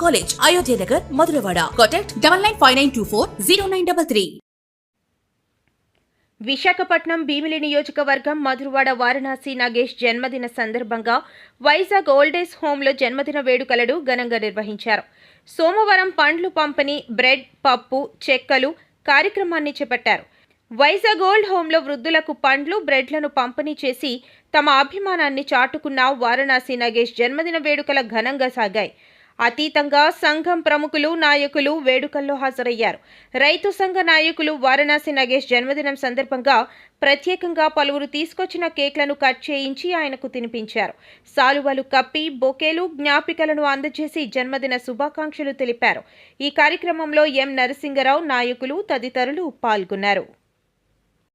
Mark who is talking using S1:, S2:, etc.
S1: college Ayodhya Nagar Madhurawada contact double nine five nine two four zero nine double three
S2: Visakhapatnam Bheemili నియోజకవర్గం మధురవాడ వారణాసి నాగేష్ జన్మదిన సందర్భంగా Vizag old age హోంలో జన్మదిన వేడుకలను ఘనంగా నిర్వహించారు. సోమవారం పండ్లు పంపిణీ బ్రెడ్ పప్పు చెక్కలు కార్యక్రమాన్ని చేపట్టారు. వైజాగ్ ఓల్డ్ హోంలో వృద్ధులకు పండ్లు బ్రెడ్లను పంపిణీ చేసి తమ అభిమానాన్ని చాటుకున్న వారణాసి నాగేష్ జన్మదిన వేడుకల ఘనంగా సాగాయి. అతీతంగా సంఘం ప్రముఖులు నాయకులు వేడుకల్లో హాజరయ్యారు. రైతు సంఘ నాయకులు వారణాసి నగేష్ జన్మదినం సందర్భంగా ప్రత్యేకంగా పలువురు తీసుకొచ్చిన కేక్లను కట్ చేయించి ఆయనకు తినిపించారు. సాలువలు కప్పి బొకేలు జ్ఞాపికలను అందజేసి జన్మదిన శుభాకాంక్షలు తెలిపారు. ఈ కార్యక్రమంలో ఎం నరసింగరావు నాయకులు తదితరులు పాల్గొన్నారు.